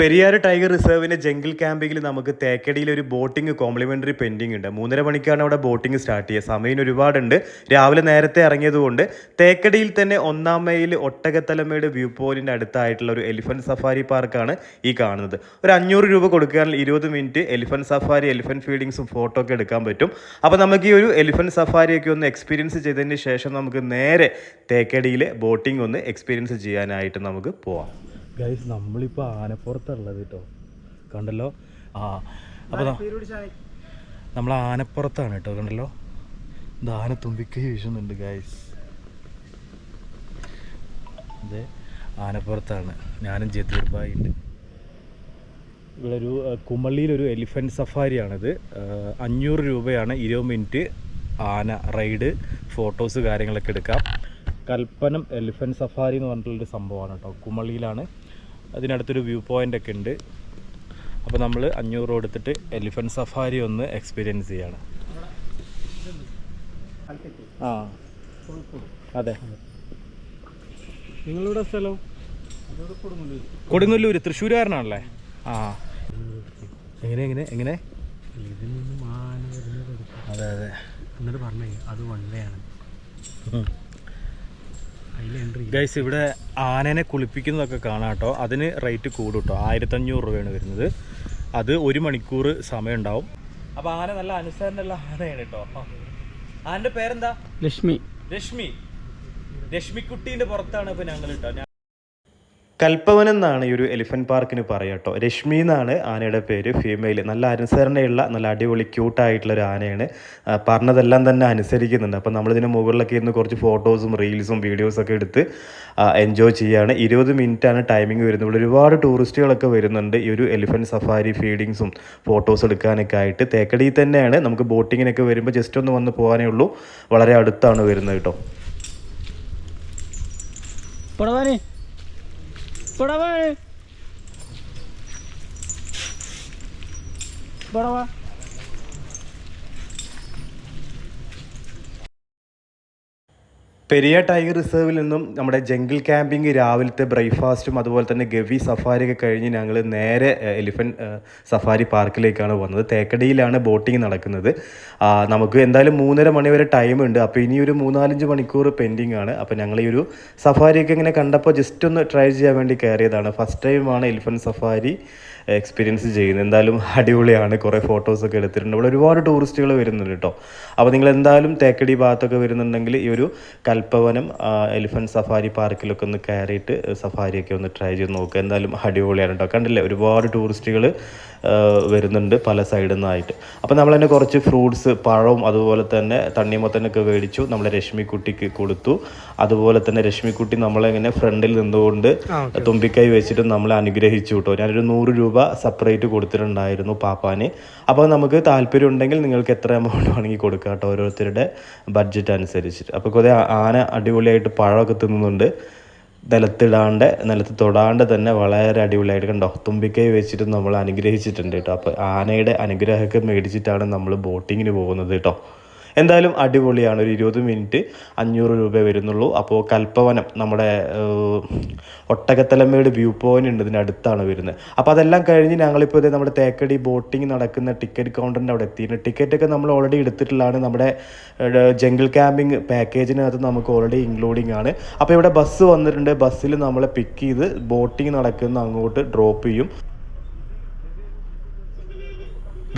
Periyar tiger റിസർവിന്റെ jungle ക്യാമ്പിങ്ങിൽ നമുക്ക് തേക്കടിയിൽ ഒരു ബോട്ടിംഗ് കോംപ്ലിമെന്ററി പെൻഡിങ് ഉണ്ട്. മൂന്നര മണിക്കാണ് അവിടെ ബോട്ടിംഗ് സ്റ്റാർട്ട് ചെയ്യുക. സമയം ഒരുപാടുണ്ട്. രാവിലെ നേരത്തെ ഇറങ്ങിയതുകൊണ്ട് തേക്കടിയിൽ തന്നെ ഒന്നാം മൈൽ ഒട്ടകത്തലമയുടെ വ്യൂ പോയിന്റിന്റെ അടുത്തായിട്ടുള്ള ഒരു എലിഫന്റ് സഫാരി പാർക്കാണ് ഈ കാണുന്നത്. ഒരു അഞ്ഞൂറ് രൂപ കൊടുക്കുകയാണെങ്കിൽ ഇരുപത് മിനിറ്റ് എലിഫന്റ് സഫാരി എലിഫന്റ് ഫീഡിങ്സും ഫോട്ടോ ഒക്കെ എടുക്കാൻ പറ്റും. അപ്പോൾ നമുക്ക് ഈ ഒരു എലിഫന്റ് സഫാരി ഒക്കെ ഒന്ന് എക്സ്പീരിയൻസ് ചെയ്തതിന് ശേഷം നമുക്ക് നേരെ തേക്കടിയിലെ ബോട്ടിംഗ് ഒന്ന് എക്സ്പീരിയൻസ് ചെയ്യാനായിട്ട് നമുക്ക് പോവാം. ഗൈസ് നമ്മളിപ്പോൾ ആനപ്പുറത്തുള്ളത് കേട്ടോ കണ്ടല്ലോ? ആ അപ്പോൾ നമ്മൾ ആനപ്പുറത്താണ് കേട്ടോ കണ്ടല്ലോ? ഇത് ആന തുമ്പിക്കൈ വീശുന്നുണ്ട് ഗൈസ് ഇത് ആനപ്പുറത്താണ്. ഞാനും ജതീർ ഉണ്ട്. ഇവിടെ ഒരു അഹ്, കുമളിയിലൊരു എലിഫന്റ് സഫാരിയാണിത് അഞ്ഞൂറ് രൂപയാണ് ഇരുപത് മിനിറ്റ് ആന റൈഡ് ഫോട്ടോസ് കാര്യങ്ങളൊക്കെ എടുക്കാം. കൽപ്പനം എലിഫന്റ് സഫാരി എന്ന് പറഞ്ഞിട്ടുള്ളൊരു സംഭവമാണ് കേട്ടോ കുമളിയിലാണ് അതിനടുത്തൊരു വ്യൂ പോയിന്റ് ഒക്കെ ഉണ്ട്. അപ്പോൾ നമ്മൾ അഞ്ഞൂറ് രൂപ എടുത്തിട്ട് എലിഫന്റ് സഫാരി ഒന്ന് എക്സ്പീരിയൻസ് ചെയ്യാണ്. ആ. അതെ. നിങ്ങളുടെ സ്ഥലം? കൊടുങ്ങല്ലൂർ തൃശ്ശൂരുകാരനാണല്ലേ? ആ. എങ്ങനെ എങ്ങനെ എങ്ങനെ? അതെ അതെ. എന്നിട്ട് പറഞ്ഞേ അത് വൺ വേ ആണ്. അതിൽ എൻട്രി ഗൈസ് ഇവിടെ ആനനെ കുളിപ്പിക്കുന്നതൊക്കെ കാണാം കേട്ടോ. അതിന് റേറ്റ് കൂടുട്ടോ കേട്ടോ. ആയിരത്തഞ്ഞൂറ് രൂപയാണ് വരുന്നത്. അത് ഒരു മണിക്കൂർ സമയം ഉണ്ടാവും അപ്പോൾ ആന നല്ല അനുസരണമുള്ള ആനയാണ് കേട്ടോ. ആന്റെ പേരെന്താ? ലക്ഷ്മി. ലക്ഷ്മി. ലക്ഷ്മിക്കുട്ടീന്റെ പുറത്താണ് ഇപ്പോൾ ഞങ്ങൾ കേട്ടോ. കൽപ്പവൻ എന്നാണ് ഈ ഒരു എലിഫന്റ് പാർക്കിന് പറയുക കേട്ടോ. രശ്മി എന്നാണ് ആനയുടെ പേര് ഫീമെയിൽ നല്ല അനുസരണയുള്ള നല്ല അടിപൊളി ക്യൂട്ടായിട്ടുള്ള ഒരു ആനയാണ്. പറഞ്ഞതെല്ലാം തന്നെ അനുസരിക്കുന്നുണ്ട്. അപ്പോൾ നമ്മളിതിന് മുകളിലൊക്കെ ഇരുന്ന് കുറച്ച് ഫോട്ടോസും റീൽസും വീഡിയോസൊക്കെ എടുത്ത് എൻജോയ് ചെയ്യുകയാണ് ഇരുപത് മിനിറ്റാണ് ടൈമിംഗ് വരുന്നത്. ഇവിടെ ഒരുപാട് ടൂറിസ്റ്റുകളൊക്കെ വരുന്നുണ്ട്. ഈ ഒരു എലിഫന്റ് സഫാരി ഫീഡിങ്സും ഫോട്ടോസ് എടുക്കാനൊക്കെ ആയിട്ട്. തേക്കടിയിൽ തന്നെയാണ്. നമുക്ക് ബോട്ടിങ്ങിനൊക്കെ വരുമ്പോൾ ജസ്റ്റ് ഒന്ന് വന്ന് പോകാനേ ഉള്ളൂ. വളരെ അടുത്താണ് വരുന്നത് കേട്ടോ. बडवा बडवा പെരിയ ടൈഗർ റിസർവിൽ നിന്നും നമ്മുടെ ജംഗിൾ ക്യാമ്പിംഗ് രാവിലത്തെ ബ്രേക്ക്ഫാസ്റ്റും അതുപോലെ തന്നെ ഗവി സഫാരി ഒക്കെ കഴിഞ്ഞ് ഞങ്ങൾ നേരെ എലിഫന്റ് സഫാരി പാർക്കിലേക്കാണ് വന്നത് തേക്കടിയിലാണ് ബോട്ടിംഗ് നടക്കുന്നത്. നമുക്ക് എന്തായാലും മൂന്നര മണി വരെ ടൈം ഉണ്ട്. അപ്പോൾ ഇനി ഒരു മൂന്നാലഞ്ച് മണിക്കൂർ പെൻഡിങ് ആണ്. അപ്പോൾ ഞങ്ങൾ ഈ ഒരു സഫാരിയൊക്കെ ഇങ്ങനെ കണ്ടപ്പോൾ ജസ്റ്റ് ഒന്ന് ട്രൈ ചെയ്യാൻ വേണ്ടി കയറിയതാണ്. ഫസ്റ്റ് ടൈമാണ് എലിഫന്റ് സഫാരി എക്സ്പീരിയൻസ് ചെയ്യുന്നത്. എന്തായാലും അടിപൊളിയാണ്. കുറേ ഫോട്ടോസൊക്കെ എടുത്തിട്ടുണ്ട്. ഇവിടെ ഒരുപാട് ടൂറിസ്റ്റുകൾ വരുന്നുണ്ട് കേട്ടോ. അപ്പോൾ നിങ്ങൾ എന്തായാലും തേക്കടി ഭാഗത്തൊക്കെ വരുന്നുണ്ടെങ്കിൽ ഈ ഒരു കൽപ്പവനം എലിഫന്റ് സഫാരി പാർക്കിലൊക്കെ ഒന്ന് കയറിയിട്ട് സഫാരിയൊക്കെ ഒന്ന് ട്രൈ ചെയ്ത് നോക്കുക. എന്തായാലും അടിപൊളിയാണ് കേട്ടോ. കണ്ടില്ലേ? ഒരുപാട് ടൂറിസ്റ്റുകൾ വരുന്നുണ്ട് പല സൈഡിൽ നിന്നായിട്ട് അപ്പോൾ നമ്മൾ തന്നെ കുറച്ച് ഫ്രൂട്ട്സ് പഴവും അതുപോലെ തന്നെ തണ്ണിമത്തനൊക്കെ മേടിച്ചു. നമ്മുടെ രശ്മിക്കുട്ടിക്ക് കൊടുത്തു. അതുപോലെ തന്നെ രശ്മിക്കുട്ടി നമ്മളെങ്ങനെ ഫ്രണ്ടിൽ നിന്നുകൊണ്ട് തുമ്പിക്കൈ വെച്ചിട്ട് നമ്മളെ അനുഗ്രഹിച്ചു കേട്ടോ. ഞാനൊരു നൂറ് രൂപ സെപ്പറേറ്റ് കൊടുത്തിട്ടുണ്ടായിരുന്നു പാപ്പാന്. അപ്പോൾ നമുക്ക് താല്പര്യം ഉണ്ടെങ്കിൽ നിങ്ങൾക്ക് എത്ര എമൗണ്ട് വേണമെങ്കിൽ കൊടുക്കാം കേട്ടോ ഓരോരുത്തരുടെ ബഡ്ജറ്റ് അനുസരിച്ചിട്ട്. അപ്പോൾ കുറേ ആന അടിപൊളിയായിട്ട് പഴമൊക്കെ തിന്നുന്നുണ്ട്. നിലത്തിടാണ്ട് നിലത്ത് തൊടാണ്ട് തന്നെ വളരെ അടിപൊളിയായിട്ട് കണ്ടോ. തുമ്പിക്കൈ വെച്ചിട്ട് നമ്മൾ അനുഗ്രഹിച്ചിട്ടുണ്ട് കേട്ടോ. അപ്പോൾ ആനയുടെ അനുഗ്രഹമൊക്കെ മേടിച്ചിട്ടാണ് നമ്മൾ ബോട്ടിങ്ങിന് പോകുന്നത് കേട്ടോ. എന്തായാലും അടിപൊളിയാണ്. ഒരു ഇരുപത് മിനിറ്റ് അഞ്ഞൂറ് രൂപ വരുന്നുള്ളൂ. അപ്പോൾ കൽപ്പവനം നമ്മുടെ ഒട്ടകത്തലമ്മയുടെ വ്യൂ പോയിന്റ് ഉണ്ട്. ഇതിന്റെ അടുത്താണ് വരുന്നത്. അപ്പോൾ അതെല്ലാം കഴിഞ്ഞ് ഞങ്ങളിപ്പോൾ ഇത് നമ്മുടെ തേക്കടി ബോട്ടിംഗ് നടക്കുന്ന ടിക്കറ്റ് കൗണ്ടറിന്റെ അവിടെ എത്തിയിട്ടുണ്ട്. ടിക്കറ്റൊക്കെ നമ്മൾ ഓൾറെഡി എടുത്തിട്ടുള്ളതാണ്. നമ്മുടെ ജംഗിൾ ക്യാമ്പിംഗ് പാക്കേജിനകത്ത് നമുക്ക് ഓൾറെഡി ഇൻക്ലൂഡിങ് ആണ്. അപ്പോൾ ഇവിടെ ബസ് വന്നിട്ടുണ്ട്. ബസ്സിൽ നമ്മളെ പിക്ക് ചെയ്ത് ബോട്ടിംഗ് നടക്കുന്ന അങ്ങോട്ട് ഡ്രോപ്പ് ചെയ്യും.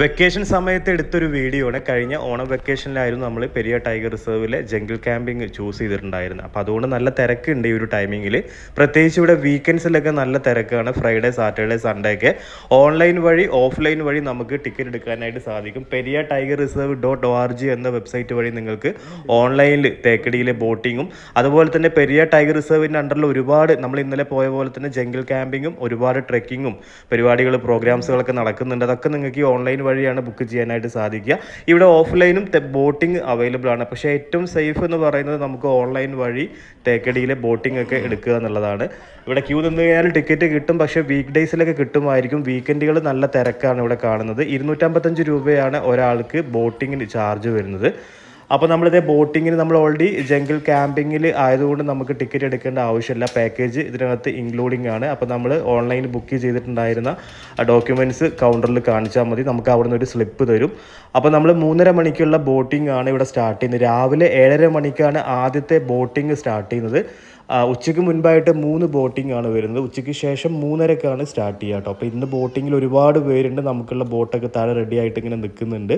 വെക്കേഷൻ സമയത്ത് എടുത്തൊരു വീഡിയോ ആണ് കഴിഞ്ഞ ഓണം വെക്കേഷനിലായിരുന്നു നമ്മൾ പെരിയ ടൈഗർ റിസർവിലെ ജംഗിൾ ക്യാമ്പിംഗ് ചൂസ് ചെയ്തിട്ടുണ്ടായിരുന്നത്. അപ്പോൾ അതുകൊണ്ട് നല്ല തിരക്കുണ്ട് ഈ ഒരു ടൈമിങ്ങിൽ പ്രത്യേകിച്ച് ഇവിടെ വീക്കെൻഡ്സിലൊക്കെ നല്ല തിരക്കാണ്. ഫ്രൈഡേ സാറ്റർഡേ സൺഡേ ഒക്കെ ഓൺലൈൻ വഴി ഓഫ്ലൈൻ വഴി നമുക്ക് ടിക്കറ്റ് എടുക്കാനായിട്ട് സാധിക്കും. Periyar tiger reserve dot O R G എന്ന വെബ്സൈറ്റ് വഴി നിങ്ങൾക്ക് ഓൺലൈനിൽ തേക്കടിയിലെ ബോട്ടിങ്ങും അതുപോലെ തന്നെ പെരിയ ടൈഗർ റിസർവിന്റെ അണ്ടറിൽ ഒരുപാട് നമ്മൾ ഇന്നലെ പോയ പോലെ തന്നെ ജംഗിൾ ക്യാമ്പിങ്ങും ഒരുപാട് ട്രെക്കിങ്ങും പരിപാടികൾ പ്രോഗ്രാംസുകളൊക്കെ നടക്കുന്നുണ്ട്. അതൊക്കെ നിങ്ങൾക്ക് ഈ ഓൺലൈൻ വഴിയാണ് ബുക്ക് ചെയ്യാനായിട്ട് സാധിക്കുക. ഇവിടെ ഓഫ്ലൈനും ബോട്ടിംഗ് അവൈലബിൾ ആണ്. പക്ഷേ ഏറ്റവും സേഫ് എന്ന് പറയുന്നത് നമുക്ക് ഓൺലൈൻ വഴി തേക്കടിയിലെ ബോട്ടിംഗ് ഒക്കെ എടുക്കുക എന്നുള്ളതാണ്. ഇവിടെ ക്യൂ നിന്ന് കഴിഞ്ഞാൽ ടിക്കറ്റ് കിട്ടും. പക്ഷേ വീക്ക് ഡേയ്സിലൊക്കെ കിട്ടുമായിരിക്കും. വീക്കെൻഡുകൾ നല്ല തിരക്കാണ് ഇവിടെ കാണുന്നത്. ഇരുന്നൂറ്റമ്പത്തഞ്ച് രൂപയാണ് ഒരാൾക്ക് ബോട്ടിങ്ങിന് ചാർജ് വരുന്നത്. അപ്പോൾ നമ്മളിതേ ബോട്ടിങ്ങിന് നമ്മൾ ഓൾറെഡി ജംഗിൾ ക്യാമ്പിങ്ങിൽ ആയതുകൊണ്ട് നമുക്ക് ടിക്കറ്റ് എടുക്കേണ്ട ആവശ്യമില്ല. പാക്കേജ് ഇതിനകത്ത് ഇൻക്ലൂഡിംഗ് ആണ്. അപ്പോൾ നമ്മൾ ഓൺലൈനിൽ ബുക്ക് ചെയ്തിട്ടുണ്ടായിരുന്ന ഡോക്യുമെന്റ്സ് കൗണ്ടറിൽ കാണിച്ചാൽ മതി. നമുക്ക് അവിടെ നിന്ന് ഒരു സ്ലിപ്പ് തരും. അപ്പോൾ നമ്മൾ മൂന്നര മണിക്കുള്ള ബോട്ടിംഗ് ആണ് ഇവിടെ സ്റ്റാർട്ട് ചെയ്യുന്നത്. രാവിലെ ഏഴര മണിക്കാണ് ആദ്യത്തെ ബോട്ടിംഗ് സ്റ്റാർട്ട് ചെയ്യുന്നത്. ഉച്ചയ്ക്ക് മുൻപായിട്ട് മൂന്ന് ബോട്ടിംഗ് ആണ് വരുന്നത്. ഉച്ചയ്ക്ക് ശേഷം മൂന്നരക്കാണ് സ്റ്റാർട്ട് ചെയ്യുക കേട്ടോ. അപ്പോൾ ഇന്ന് ബോട്ടിങ്ങിൽ ഒരുപാട് പേരുണ്ട്. നമുക്കുള്ള ബോട്ടൊക്കെ താഴെ റെഡി ആയിട്ട് ഇങ്ങനെ നിൽക്കുന്നുണ്ട്.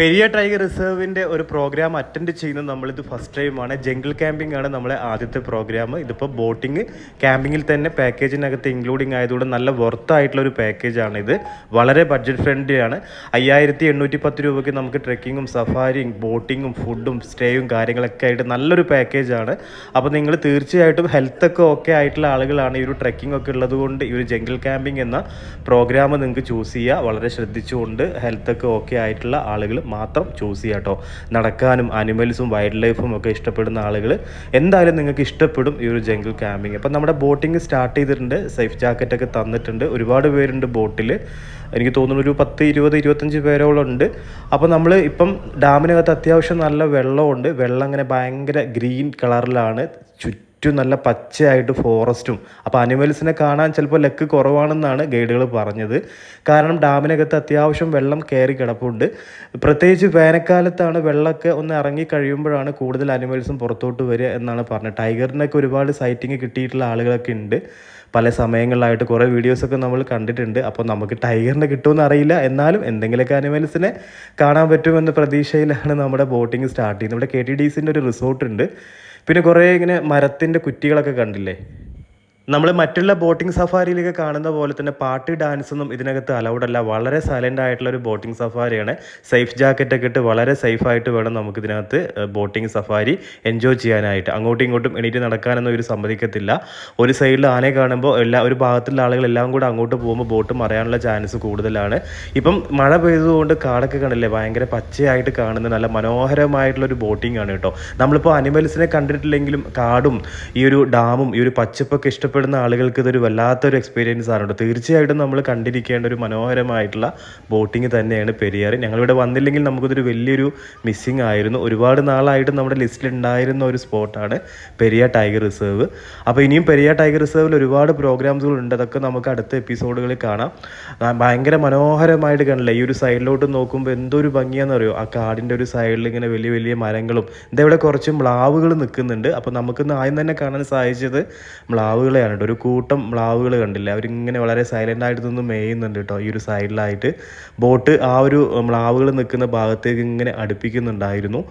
പെരിയ ടൈഗർ റിസർവിന്റെ ഒരു പ്രോഗ്രാം അറ്റൻഡ് ചെയ്യുന്നത് നമ്മളിത് ഫസ്റ്റ് ടൈമാണ് ജംഗിൾ ക്യാമ്പിംഗ് ആണ് നമ്മളെ ആദ്യത്തെ പ്രോഗ്രാം ഇതിപ്പോൾ ബോട്ടിങ് ക്യാമ്പിങ്ങിൽ തന്നെ പാക്കേജിനകത്ത് ഇൻക്ലൂഡിങ് ആയതുകൊണ്ട് നല്ല വർത്ത് ആയിട്ടുള്ള ഒരു പാക്കേജാണ് ഇത്. വളരെ ബഡ്ജറ്റ് ഫ്രണ്ട്ലിയാണ് അയ്യായിരത്തി എണ്ണൂറ്റി പത്ത് രൂപയ്ക്ക് നമുക്ക് ട്രെക്കിങ്ങും സഫാരിയും ബോട്ടിങ്ങും ഫുഡും സ്റ്റേയും കാര്യങ്ങളൊക്കെ ആയിട്ട് നല്ലൊരു പാക്കേജാണ് അപ്പോൾ നിങ്ങൾ തീർച്ചയായിട്ടും ഹെൽത്തൊക്കെ ഓക്കെ ആയിട്ടുള്ള ആളുകളാണ് ഈ ഒരു ട്രെക്കിംഗ് ഒക്കെ ഉള്ളതുകൊണ്ട് ഈ ഒരു ജംഗിൾ ക്യാമ്പിംഗ് എന്ന പ്രോഗ്രാം നിങ്ങൾക്ക് ചൂസ് ചെയ്യുക വളരെ ശ്രദ്ധിച്ചുകൊണ്ട് ഹെൽത്തൊക്കെ ഓക്കെ ആയിട്ടുള്ള ആളുകൾ മാത്രം ചൂസ് ചെയ്യുക കേട്ടോ നടക്കാനും അനിമൽസും വൈൽഡ് ലൈഫും ഒക്കെ ഇഷ്ടപ്പെടുന്ന ആളുകൾ എന്തായാലും നിങ്ങൾക്ക് ഇഷ്ടപ്പെടും ഈ ഒരു ജംഗിൾ ക്യാമ്പിങ് അപ്പം നമ്മുടെ ബോട്ടിങ് സ്റ്റാർട്ട് ചെയ്തിട്ടുണ്ട്. സേഫ് ജാക്കറ്റൊക്കെ തന്നിട്ടുണ്ട്. ഒരുപാട് പേരുണ്ട് ബോട്ടിൽ എനിക്ക് തോന്നുന്നു ഒരു പത്ത് ഇരുപത് ഇരുപത്തഞ്ച് പേരോളം ഉണ്ട്. അപ്പോൾ നമ്മൾ ഇപ്പം ഡാമിനകത്ത് അത്യാവശ്യം നല്ല വെള്ളമുണ്ട് വെള്ളം അങ്ങനെ ഭയങ്കര ഗ്രീൻ കളറിലാണ് ചുറ്റും ചുറ്റും നല്ല പച്ചയായിട്ട് ഫോറസ്റ്റും. അപ്പോൾ അനിമൽസിനെ കാണാൻ ചിലപ്പോൾ ലക്ക് കുറവാണെന്നാണ് ഗൈഡുകൾ പറഞ്ഞത്. കാരണം ഡാമിനകത്ത് അത്യാവശ്യം വെള്ളം കയറി കിടപ്പുണ്ട്. പ്രത്യേകിച്ച് വേനൽക്കാലത്താണ് വെള്ളമൊക്കെ ഒന്ന് ഇറങ്ങി കഴിയുമ്പോഴാണ് കൂടുതൽ അനിമൽസും പുറത്തോട്ട് വരിക എന്നാണ് പറഞ്ഞത്. ടൈഗറിനൊക്കെ ഒരുപാട് സൈറ്റിങ് കിട്ടിയിട്ടുള്ള ആളുകളൊക്കെ ഉണ്ട്. പല സമയങ്ങളിലായിട്ട് കുറേ വീഡിയോസൊക്കെ നമ്മൾ കണ്ടിട്ടുണ്ട്. അപ്പോൾ നമുക്ക് ടൈഗറിനെ കിട്ടുമെന്ന് അറിയില്ല. എന്നാലും എന്തെങ്കിലുമൊക്കെ അനിമൽസിനെ കാണാൻ പറ്റുമെന്ന പ്രതീക്ഷയിലാണ് നമ്മുടെ ബോട്ടിംഗ് സ്റ്റാർട്ട് ചെയ്യുന്നത്. ഇവിടെ കെ ടി ഡി സിന്റെ ഒരു റിസോർട്ട് ഉണ്ട്. പിന്നെ കുറേ ഇങ്ങനെ മരത്തിന്റെ കുറ്റികളൊക്കെ കണ്ടില്ലേ? നമ്മൾ മറ്റുള്ള ബോട്ടിംഗ് സഫാരിയിലൊക്കെ കാണുന്ന പോലെ തന്നെ പാട്ട് ഡാൻസ് ഒന്നും ഇതിനകത്ത് അലൗഡ് അല്ല. വളരെ സൈലന്റ് ആയിട്ടുള്ള ഒരു ബോട്ടിംഗ് സഫാരിയാണ്. സേഫ് ജാക്കറ്റ് ഒക്കെ ഇട്ട് വളരെ സേഫ് ആയിട്ട് വേണം നമുക്ക് ഇതിനകത്ത് ബോട്ടിംഗ് സഫാരി എൻജോയ് ചെയ്യാനായിട്ട്. അങ്ങോട്ടും ഇങ്ങോട്ടും എണീറ്റ് നടക്കാനൊന്നും ഒരു സമ്മതിക്കത്തില്ല. ഒരു സൈഡിൽ ആനയെ കാണുമ്പോൾ എല്ലാ ഒരു ഭാഗത്തുള്ള ആളുകളെല്ലാം കൂടെ അങ്ങോട്ട് പോകുമ്പോൾ ബോട്ട് മറയാനുള്ള ചാൻസ് കൂടുതലാണ്. ഇപ്പം മഴ പെയ്തതുകൊണ്ട് കാടൊക്കെ കണ്ടില്ലേ ഭയങ്കര പച്ചയായിട്ട് കാണുന്ന നല്ല മനോഹരമായിട്ടുള്ള ഒരു ബോട്ടിംഗ് ആണ് കേട്ടോ. നമ്മളിപ്പോൾ അനിമൽസിനെ കണ്ടിട്ടില്ലെങ്കിലും കാടും ഈ ഒരു ഡാമും ഈ ഒരു പച്ചപ്പൊക്കെ ഇഷ്ടപ്പെടുന്ന ആളുകൾക്ക് ഇതൊരു വല്ലാത്തൊരു എക്സ്പീരിയൻസ് ആണ് കേട്ടോ. തീർച്ചയായിട്ടും നമ്മൾ കണ്ടിരിക്കേണ്ട ഒരു മനോഹരമായിട്ടുള്ള ബോട്ടിംഗ് തന്നെയാണ് പെരിയാർ. ഞങ്ങളിവിടെ വന്നില്ലെങ്കിൽ നമുക്കിതൊരു വലിയൊരു മിസ്സിങ് ആയിരുന്നു. ഒരുപാട് നാളായിട്ട് നമ്മുടെ ലിസ്റ്റിൽ ഉണ്ടായിരുന്ന ഒരു സ്പോട്ടാണ് പെരിയ ടൈഗർ റിസർവ് അപ്പോൾ ഇനിയും പെരിയ ടൈഗർ റിസർവിൽ ഒരുപാട് പ്രോഗ്രാംസുകൾ ഉണ്ട്. അതൊക്കെ നമുക്ക് അടുത്ത എപ്പിസോഡുകളിൽ കാണാം. ഭയങ്കര മനോഹരമായിട്ട് കാണില്ല ഈ ഒരു സൈഡിലോട്ട് നോക്കുമ്പോൾ എന്തൊരു ഭംഗിയാണെന്ന് അറിയോ? ആ കാടിന്റെ ഒരു സൈഡിൽ ഇങ്ങനെ വലിയ വലിയ മരങ്ങളും ഇതവിടെ കുറച്ച് മ്ലാവുകൾ നിൽക്കുന്നുണ്ട്. അപ്പോൾ നമുക്കിന്ന് ആദ്യം തന്നെ കാണാൻ സാധിച്ചത് മ്ലാവുകളെയാണ് കേട്ടോ ഒരു കൂട്ടം മ്ലാവുകൾ കണ്ടില്ലേ? അവരിങ്ങനെ വളരെ സൈലന്റ് ആയിട്ട് നിന്ന് മേയുന്നുണ്ട് കേട്ടോ ഈ ഒരു സൈഡിലായിട്ട് ബോട്ട് ആ ഒരു മ്ലാവുകൾ നിൽക്കുന്ന ഭാഗത്തേക്ക് ഇങ്ങനെ അടുപ്പിക്കുന്നുണ്ടായിരുന്നു.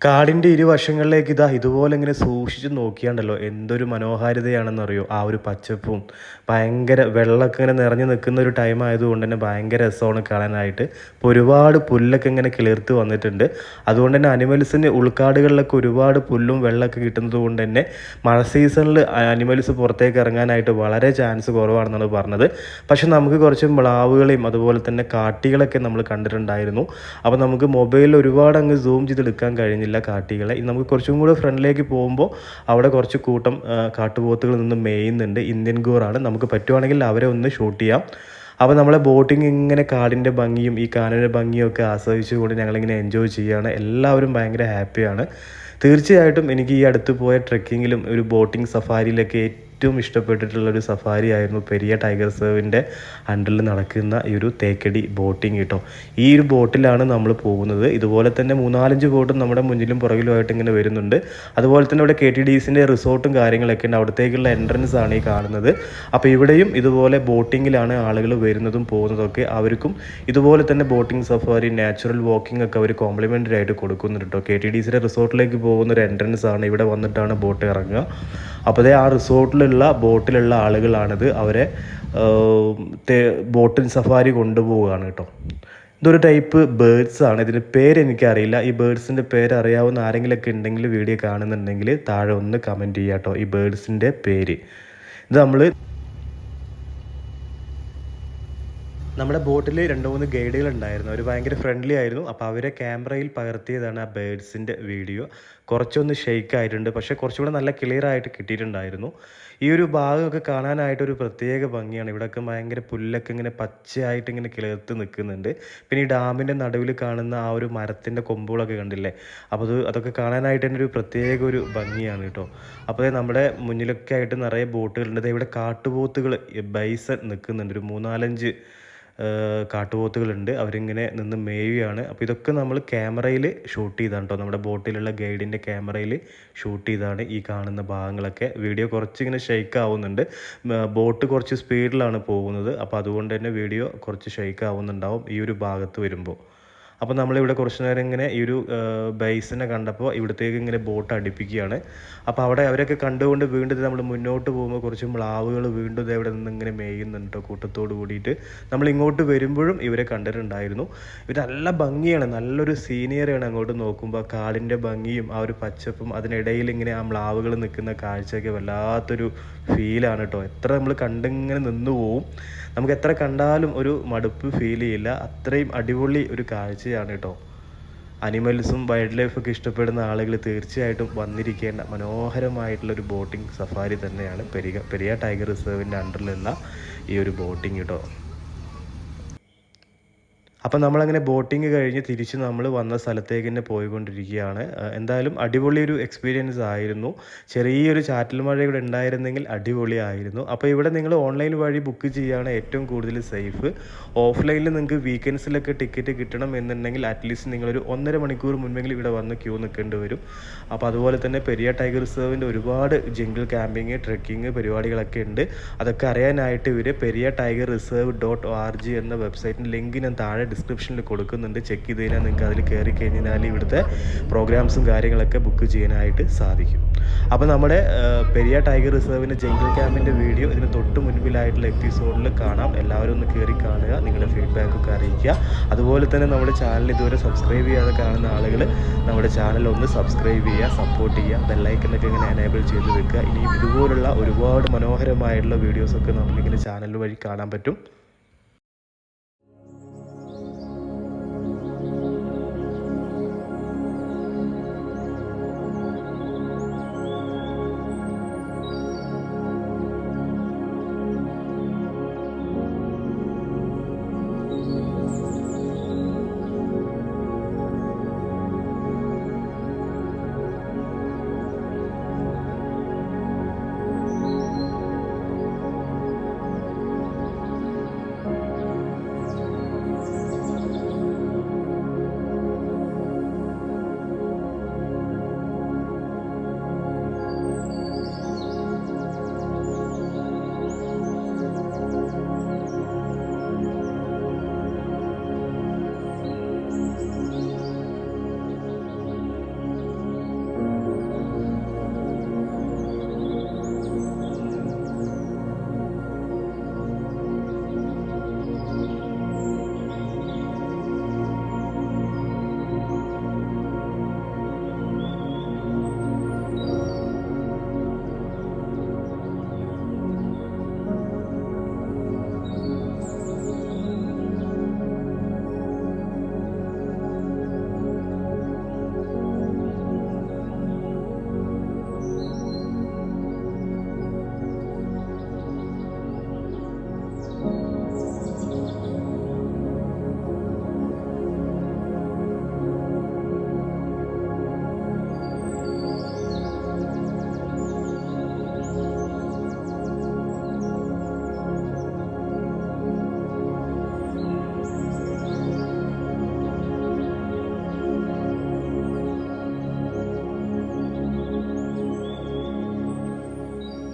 കാടിന്റെ ഇരുവശങ്ങളിലേക്ക് ഇതാ ഇതുപോലെ ഇങ്ങനെ സൂക്ഷിച്ച് നോക്കിയാണ്ടല്ലോ. എന്തൊരു മനോഹാരിതയാണെന്നറിയോ? ആ ഒരു പച്ചപ്പും ഭയങ്കര വെള്ളമൊക്കെ ഇങ്ങനെ നിറഞ്ഞു നിൽക്കുന്ന ഒരു ടൈം ആയതുകൊണ്ട് തന്നെ ഭയങ്കര രസമാണ് കാണാനായിട്ട്. ഇപ്പോൾ ഒരുപാട് പുല്ലൊക്കെ ഇങ്ങനെ കിളിർത്ത് വന്നിട്ടുണ്ട്. അതുകൊണ്ട് തന്നെ അനിമൽസിന് ഉൾക്കാടുകളിലൊക്കെ ഒരുപാട് പുല്ലും വെള്ളമൊക്കെ കിട്ടുന്നത് കൊണ്ട് തന്നെ മഴ സീസണിൽ അനിമൽസ് പുറത്തേക്ക് ഇറങ്ങാനായിട്ട് വളരെ ചാൻസ് കുറവാണെന്നാണ് പറഞ്ഞത്. പക്ഷെ നമുക്ക് കുറച്ച് മ്ലാവുകളെയും അതുപോലെ തന്നെ കാട്ടികളൊക്കെ നമ്മൾ കണ്ടിട്ടുണ്ടായിരുന്നു. അപ്പോൾ നമുക്ക് മൊബൈലിൽ ഒരുപാട് അങ്ങ് സൂം ചെയ്തെടുക്കാൻ കഴിഞ്ഞില്ല. കാട്ടികളെ. ഇനി നമുക്ക് കുറച്ചും കൂടെ ഫ്രണ്ടിലേക്ക് പോകുമ്പോൾ അവിടെ കുറച്ച് കൂട്ടം കാട്ടുപോത്തുകൾ നിന്ന് മേയുന്നുണ്ട്. ഇന്ത്യൻ ഗൂറാണ്. നമുക്ക് പറ്റുവാണെങ്കിൽ അവരെ ഒന്ന് ഷൂട്ട് ചെയ്യാം. അപ്പോൾ നമ്മളെ ബോട്ടിങ് ഇങ്ങനെ കാടിന്റെ ഭംഗിയും ഈ കാനയുടെ ഭംഗിയും ഒക്കെ ആസ്വദിച്ചുകൊണ്ട് ഞങ്ങളിങ്ങനെ എൻജോയ് ചെയ്യുകയാണ്. എല്ലാവരും ഭയങ്കര ഹാപ്പിയാണ്. തീർച്ചയായിട്ടും എനിക്ക് ഈ അടുത്ത് പോയ ട്രെക്കിങ്ങിലും ഒരു ബോട്ടിംഗ് സഫാരിയിലൊക്കെ ഏറ്റവും ഇഷ്ടപ്പെട്ടിട്ടുള്ള ഒരു സഫാരി ആയിരുന്നു പെരിയ ടൈഗർ റിസർവിന്റെ അണ്ടറിൽ നടക്കുന്ന ഈ ഒരു തേക്കടി ബോട്ടിംഗ് കേട്ടോ. ഈ ഒരു ബോട്ടിലാണ് നമ്മൾ പോകുന്നത്. ഇതുപോലെ തന്നെ മൂന്നാലഞ്ച് ബോട്ടും നമ്മുടെ മുന്നിലും പുറകിലുമായിട്ട് ഇങ്ങനെ വരുന്നുണ്ട്. അതുപോലെ തന്നെ ഇവിടെ കെ ടി ഡി സിന്റെ റിസോർട്ടും കാര്യങ്ങളൊക്കെ ഉണ്ട്. അവിടത്തേക്കുള്ള എൻട്രൻസ് ആണ് ഈ കാണുന്നത്. അപ്പോൾ ഇവിടെയും ഇതുപോലെ ബോട്ടിങ്ങിലാണ് ആളുകൾ വരുന്നതും പോകുന്നതൊക്കെ അവർക്കും ഇതുപോലെ തന്നെ ബോട്ടിംഗ് സഫാരി നാച്ചുറൽ വാക്കിംഗ് ഒക്കെ അവർ കോംപ്ലിമെന്ററി ആയിട്ട് കൊടുക്കുന്നുണ്ട് കേട്ടോ. കെ ടി ഡി റിസോർട്ടിലേക്ക് പോകുന്ന ഒരു എൻട്രൻസ് ആണ്. ഇവിടെ വന്നിട്ടാണ് ബോട്ട് ഇറങ്ങുക. അപ്പോൾ ആ റിസോർട്ടിലുള്ള ബോട്ടിലുള്ള ആളുകളാണിത്. അവരെ ബോട്ടിൽ സഫാരി കൊണ്ടുപോവുകയാണ് കേട്ടോ. ഇതൊരു ടൈപ്പ് ബേഡ്സ് ആണ്. ഇതിന്റെ പേര് എനിക്കറിയില്ല. ഈ ബേഡ്സിന്റെ പേര് അറിയാവുന്ന ആരെങ്കിലുമൊക്കെ ഉണ്ടെങ്കിൽ വീഡിയോ കാണുന്നുണ്ടെങ്കിൽ താഴെ ഒന്ന് കമന്റ് ചെയ്യുക കേട്ടോ. ഈ ബേഡ്സിന്റെ പേര്. ഇത് നമ്മൾ നമ്മുടെ ബോട്ടിൽ രണ്ട് മൂന്ന് ഗൈഡുകൾ ഉണ്ടായിരുന്നു. അവർ ഭയങ്കര ഫ്രണ്ട്ലി ആയിരുന്നു. അപ്പോൾ അവരെ ക്യാമറയിൽ പകർത്തിയതാണ് ആ ബേഡ്സിന്റെ വീഡിയോ. കുറച്ചൊന്ന് ഷെയ്ക്ക് ആയിട്ടുണ്ട്. പക്ഷേ കുറച്ചുകൂടെ നല്ല ക്ലിയർ ആയിട്ട് കിട്ടിയിട്ടുണ്ടായിരുന്നു. ഈ ഒരു ഭാഗമൊക്കെ കാണാനായിട്ട് ഒരു പ്രത്യേക ഭംഗിയാണ്. ഇവിടെയൊക്കെ ഭയങ്കര പുല്ലൊക്കെ ഇങ്ങനെ പച്ചയായിട്ട് ഇങ്ങനെ കിളിർത്ത് നിൽക്കുന്നുണ്ട്. പിന്നെ ഈ ഡാമിന്റെ നടുവിൽ കാണുന്ന ആ ഒരു മരത്തിന്റെ കൊമ്പുകളൊക്കെ കണ്ടില്ലേ? അപ്പോൾ അത് അതൊക്കെ കാണാനായിട്ട് തന്നെ ഒരു പ്രത്യേക ഒരു ഭംഗിയാണ് കേട്ടോ. അപ്പോൾ നമ്മുടെ മുന്നിലൊക്കെ ആയിട്ട് നിറയെ ബോട്ടുകളുണ്ട്. ഇവിടെ കാട്ടുപോത്തുകൾ ബൈസൺ നിൽക്കുന്നുണ്ട്. ഒരു മൂന്നാലഞ്ച് കാട്ടുപോത്തുകളുണ്ട്. അവരിങ്ങനെ നിന്ന് മേയുകയാണ്. അപ്പോൾ ഇതൊക്കെ നമ്മൾ ക്യാമറയിൽ ഷൂട്ട് ചെയ്താണ് കേട്ടോ നമ്മുടെ ബോട്ടിലുള്ള ഗൈഡിന്റെ ക്യാമറയിൽ ഷൂട്ട് ചെയ്താണ് ഈ കാണുന്ന ഭാഗങ്ങളൊക്കെ. വീഡിയോ കുറച്ചിങ്ങനെ ഷെയ്ക്ക് ആവുന്നുണ്ട് ബോട്ട് കുറച്ച് സ്പീഡിലാണ് പോകുന്നത്. അപ്പോൾ അതുകൊണ്ട് തന്നെ വീഡിയോ കുറച്ച് ഷെയ്ക്ക് ആവുന്നുണ്ടാവും ഈ ഒരു ഭാഗത്ത് വരുമ്പോൾ. അപ്പോൾ നമ്മളിവിടെ കുറച്ച് നേരം ഇങ്ങനെ ഈ ഒരു ബേസിനെ കണ്ടപ്പോൾ ഇവിടത്തേക്ക് ഇങ്ങനെ ബോട്ട് അടുപ്പിക്കുകയാണ്. അപ്പോൾ അവിടെ അവരൊക്കെ കണ്ടുകൊണ്ട് വീണ്ടും നമ്മൾ മുന്നോട്ട് പോകുമ്പോൾ കുറച്ച് മ്ലാവുകൾ വീണ്ടും ഇവിടെ നിന്ന് ഇങ്ങനെ മേയുന്നുണ്ട് കേട്ടോ കൂട്ടത്തോട് കൂടിയിട്ട്. നമ്മൾ ഇങ്ങോട്ട് വരുമ്പോഴും ഇവരെ കണ്ടിട്ടുണ്ടായിരുന്നു. ഇവർ നല്ല ഭംഗിയാണ് നല്ലൊരു സീനിയറാണ് അങ്ങോട്ട് നോക്കുമ്പോൾ കാടിന്റെ ഭംഗിയും ആ ഒരു പച്ചപ്പും അതിനിടയിൽ ഇങ്ങനെ ആ മ്ലാവുകൾ നിൽക്കുന്ന കാഴ്ചയൊക്കെ വല്ലാത്തൊരു ഫീലാണ് കേട്ടോ എത്ര നമ്മൾ കണ്ടിങ്ങനെ നിന്ന് പോവും. നമുക്ക് എത്ര കണ്ടാലും ഒരു മടുപ്പ് ഫീൽ ചെയ്യില്ല. അത്രയും അടിപൊളി ഒരു കാഴ്ചയാണ് കേട്ടോ അനിമൽസും വൈൽഡ് ലൈഫൊക്കെ ഇഷ്ടപ്പെടുന്ന ആളുകൾ തീർച്ചയായിട്ടും വന്നിരിക്കേണ്ട മനോഹരമായിട്ടുള്ള ഒരു ബോട്ടിംഗ് സഫാരി തന്നെയാണ്. പെരിയ പെരിയ ടൈഗർ റിസർവിന്റെ അണ്ടറിലുള്ള ഈ ഒരു ബോട്ടിംഗ് കേട്ടോ അപ്പം നമ്മളങ്ങനെ ബോട്ടിങ് കഴിഞ്ഞ് തിരിച്ച് നമ്മൾ വന്ന സ്ഥലത്തേക്ക് തന്നെ പോയിക്കൊണ്ടിരിക്കുകയാണ്. എന്തായാലും അടിപൊളി ഒരു എക്സ്പീരിയൻസ് ആയിരുന്നു. ചെറിയൊരു ചാറ്റൽ മഴ ഇവിടെ ഉണ്ടായിരുന്നെങ്കിൽ അടിപൊളിയായിരുന്നു അപ്പോൾ ഇവിടെ നിങ്ങൾ ഓൺലൈൻ വഴി ബുക്ക് ചെയ്യുകയാണ് ഏറ്റവും കൂടുതൽ സേഫ് ഓഫ്ലൈനിൽ നിങ്ങൾക്ക് വീക്കെൻഡ്സിലൊക്കെ ടിക്കറ്റ് കിട്ടണം എന്നുണ്ടെങ്കിൽ അറ്റ്ലീസ്റ്റ് നിങ്ങളൊരു ഒന്നര മണിക്കൂർ മുൻപെങ്കിലും ഇവിടെ വന്ന് ക്യൂ നിൽക്കേണ്ടി വരും. അപ്പോൾ അതുപോലെ തന്നെ പെരിയ ടൈഗർ റിസർവിന്റെ ഒരുപാട് ജംഗിൾ ക്യാമ്പിങ് ട്രെക്കിങ് പരിപാടികളൊക്കെ ഉണ്ട്. അതൊക്കെ അറിയാനായിട്ട് ഇവർ Periyar tiger reserve dot O R G എന്ന വെബ്സൈറ്റിന്റെ ലിങ്ക് ഞാൻ താഴെ ഡിസ്ക്രിപ്ഷനിൽ കൊടുക്കുന്നുണ്ട്. ചെക്ക് ചെയ്ത് കഴിഞ്ഞാൽ നിങ്ങൾക്ക് അതിൽ കയറി കഴിഞ്ഞാൽ ഇവിടുത്തെ പ്രോഗ്രാംസും കാര്യങ്ങളൊക്കെ ബുക്ക് ചെയ്യാനായിട്ട് സാധിക്കും. അപ്പോൾ നമ്മുടെ പെരിയ ടൈഗർ റിസർവിന്റെ ജംഗിൾ ക്യാമ്പിന്റെ വീഡിയോ ഇതിന് തൊട്ട് മുൻപിലായിട്ടുള്ള എപ്പിസോഡിൽ കാണാം. എല്ലാവരും ഒന്ന് കയറി കാണുക നിങ്ങളുടെ ഫീഡ്ബാക്കൊക്കെ അറിയിക്കുക. അതുപോലെ തന്നെ നമ്മുടെ ചാനൽ ഇതുവരെ സബ്സ്ക്രൈബ് ചെയ്യാതെ കാണുന്ന ആളുകൾ നമ്മുടെ ചാനൽ ഒന്ന് സബ്സ്ക്രൈബ് ചെയ്യുക സപ്പോർട്ട് ചെയ്യുക ബെല്ലൈക്കനൊക്കെ ഇങ്ങനെ എനേബിൾ ചെയ്ത് വെക്കുക. ഇനിയും ഇതുപോലുള്ള ഒരുപാട് മനോഹരമായിട്ടുള്ള വീഡിയോസൊക്കെ നമുക്കിങ്ങനെ ചാനൽ വഴി കാണാൻ പറ്റും.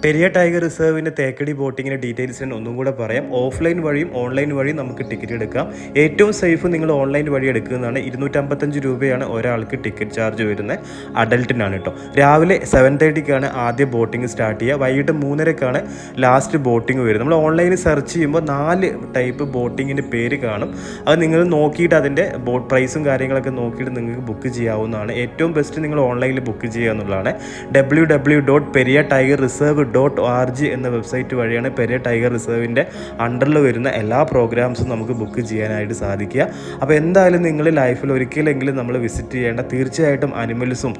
പെരിയ ടൈഗർ റിസർവിന്റെ തേക്കടി ബോട്ടിങ്ങിന്റെ ഡീറ്റെയിൽസ് ഞാൻ ഒന്നും കൂടെ പറയാം. ഓഫ്ലൈൻ വഴിയും ഓൺലൈൻ വഴിയും നമുക്ക് ടിക്കറ്റ് എടുക്കാം. ഏറ്റവും സേഫ് നിങ്ങൾ ഓൺലൈൻ വഴി എടുക്കുന്നതാണ്. ഇരുന്നൂറ്റമ്പത്തഞ്ച് രൂപയാണ് ഒരാൾക്ക് ടിക്കറ്റ് ചാർജ് വരുന്നത്. അഡൽട്ടിനാണ് കേട്ടോ രാവിലെ സെവൻ തേർട്ടിക്കാണ് ആദ്യ ബോട്ടിംഗ് സ്റ്റാർട്ട് ചെയ്യുക. വൈകിട്ട് മൂന്നരക്കാണ് ലാസ്റ്റ് ബോട്ടിംഗ് വരുന്നത്. നമ്മൾ ഓൺലൈനിൽ സെർച്ച് ചെയ്യുമ്പോൾ നാല് ടൈപ്പ് ബോട്ടിങ്ങിന്റെ പേര് കാണും. അത് നിങ്ങൾ നോക്കിയിട്ട് അതിന്റെ ബോട്ട് പ്രൈസും കാര്യങ്ങളൊക്കെ നോക്കിയിട്ട് നിങ്ങൾക്ക് ബുക്ക് ചെയ്യാവുന്നതാണ്. ഏറ്റവും ബെസ്റ്റ് നിങ്ങൾ ഓൺലൈനിൽ ബുക്ക് ചെയ്യുക എന്നുള്ളതാണ്. W W dot Periyar tiger reserve dot O R G എന്ന വെബ്സൈറ്റ് വഴിയാണ് പെരിയ ടൈഗർ റിസർവിന്റെ അണ്ടറിൽ വരുന്ന എല്ലാ പ്രോഗ്രാംസും നമുക്ക് ബുക്ക് ചെയ്യാനായിട്ട് സാധിക്കുക. അപ്പോൾ എന്തായാലും നിങ്ങൾ ലൈഫിൽ ഒരിക്കലെങ്കിലും നമ്മൾ വിസിറ്റ് ചെയ്യേണ്ട തീർച്ചയായിട്ടും അനിമൽസും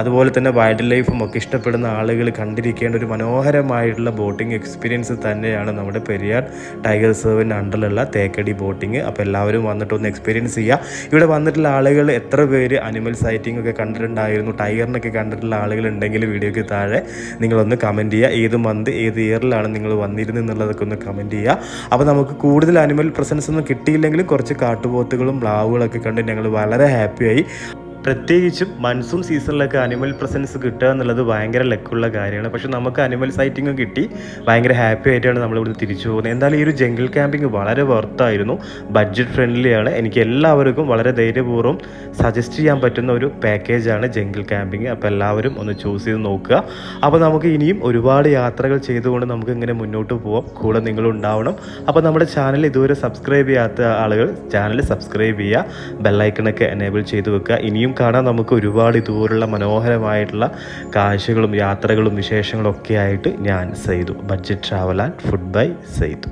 അതുപോലെ തന്നെ വൈൽഡ് ലൈഫും ഒക്കെ ഇഷ്ടപ്പെടുന്ന ആളുകൾ കണ്ടിരിക്കേണ്ട ഒരു മനോഹരമായിട്ടുള്ള ബോട്ടിംഗ് എക്സ്പീരിയൻസ് തന്നെയാണ് നമ്മുടെ പെരിയാർ ടൈഗർ റിസർവിന്റെ അണ്ടറിലുള്ള തേക്കടി ബോട്ടിങ് അപ്പോൾ എല്ലാവരും വന്നിട്ടൊന്ന് എക്സ്പീരിയൻസ് ചെയ്യുക. ഇവിടെ വന്നിട്ടുള്ള ആളുകൾ എത്ര പേര് അനിമൽ സൈറ്റിംഗ് ഒക്കെ കണ്ടിട്ടുണ്ടായിരുന്നു? ടൈഗറിനൊക്കെ കണ്ടിട്ടുള്ള ആളുകൾ ഉണ്ടെങ്കിൽ വീഡിയോയ്ക്ക് താഴെ നിങ്ങളൊന്ന് കമന്റ് ചെയ്യുക. ഏത് മന്ത് ഏത് ഇയറിലാണ് നിങ്ങൾ വന്നിരുന്നത് എന്നുള്ളതൊക്കെ ഒന്ന് കമന്റ് ചെയ്യുക. അപ്പോൾ നമുക്ക് കൂടുതൽ അനിമൽ പ്രസൻസ് ഒന്നും കിട്ടിയില്ലെങ്കിലും കുറച്ച് കാട്ടുപോത്തുകളും പ്ലാവുകളൊക്കെ കണ്ട് ഞങ്ങൾ വളരെ ഹാപ്പിയായി പ്രത്യേകിച്ചും മൺസൂൺ സീസണിലൊക്കെ അനിമൽ പ്രസൻസ് കിട്ടുക എന്നുള്ളത് ഭയങ്കര ലക്കുള്ള കാര്യമാണ്. പക്ഷെ നമുക്ക് അനിമൽ സൈറ്റിങ്ങും കിട്ടി. ഭയങ്കര ഹാപ്പി ആയിട്ടാണ് നമ്മളിവിടെ തിരിച്ചു പോകുന്നത്. എന്തായാലും ഈ ഒരു ജംഗിൾ ക്യാമ്പിംഗ് വളരെ വർത്തായിരുന്നു ബഡ്ജറ്റ് ഫ്രണ്ട്ലിയാണ് എനിക്ക് എല്ലാവർക്കും വളരെ ധൈര്യപൂർവം സജസ്റ്റ് ചെയ്യാൻ പറ്റുന്ന ഒരു പാക്കേജാണ് ജംഗിൾ ക്യാമ്പിംഗ് അപ്പോൾ എല്ലാവരും ഒന്ന് ചൂസ് ചെയ്ത് നോക്കുക. അപ്പോൾ നമുക്ക് ഇനിയും ഒരുപാട് യാത്രകൾ ചെയ്തുകൊണ്ട് നമുക്ക് ഇങ്ങനെ മുന്നോട്ട് പോവാം. കൂടെ നിങ്ങളുണ്ടാവണം അപ്പോൾ നമ്മുടെ ചാനൽ ഇതുവരെ സബ്സ്ക്രൈബ് ചെയ്യാത്ത ആളുകൾ ചാനൽ സബ്സ്ക്രൈബ് ചെയ്യുക. ബെല്ലൈക്കണൊക്കെ എനേബിൾ ചെയ്ത് വെക്കുക. ഇനിയും കാണാൻ നമുക്ക് ഒരുപാട് ഇതുപോലുള്ള മനോഹരമായിട്ടുള്ള കാഴ്ചകളും യാത്രകളും വിശേഷങ്ങളും ഒക്കെ ആയിട്ട് ഞാൻ Saithu budget travel and food by Saithu